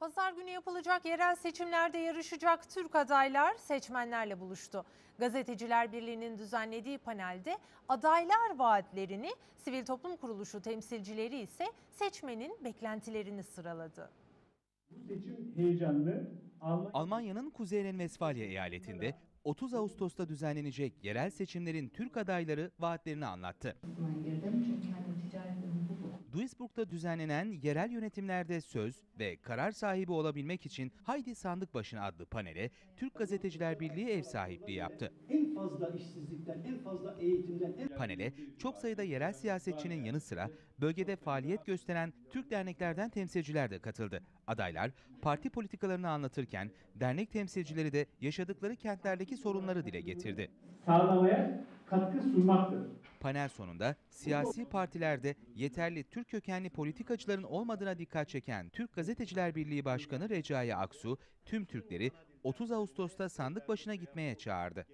Pazar günü yapılacak yerel seçimlerde yarışacak Türk adaylar seçmenlerle buluştu. Gazeteciler Birliği'nin düzenlediği panelde adaylar vaatlerini, sivil toplum kuruluşu temsilcileri ise seçmenin beklentilerini sıraladı. Bu seçim heyecanlı. Almanya Almanya'nın Kuzey Ren-Vesfalya eyaletinde 30 Ağustos'ta düzenlenecek yerel seçimlerin Türk adayları vaatlerini anlattı. Duisburg'da düzenlenen yerel yönetimlerde söz ve karar sahibi olabilmek için Haydi Sandık Başına adlı panele Türk Gazeteciler Birliği ev sahipliği yaptı. en fazla işsizlikten, en fazla eğitimden, en Panele çok sayıda yerel siyasetçinin yanı sıra bölgede faaliyet gösteren Türk derneklerden temsilciler de katıldı. Adaylar parti politikalarını anlatırken dernek temsilcileri de yaşadıkları kentlerdeki sorunları dile getirdi. sağlamaya katkı sunmaktır. Panel sonunda siyasi partilerde yeterli Türk kökenli politikacıların olmadığına dikkat çeken Türk Gazeteciler Birliği Başkanı Recai Aksu tüm Türkleri 30 Ağustos'ta sandık başına gitmeye çağırdı.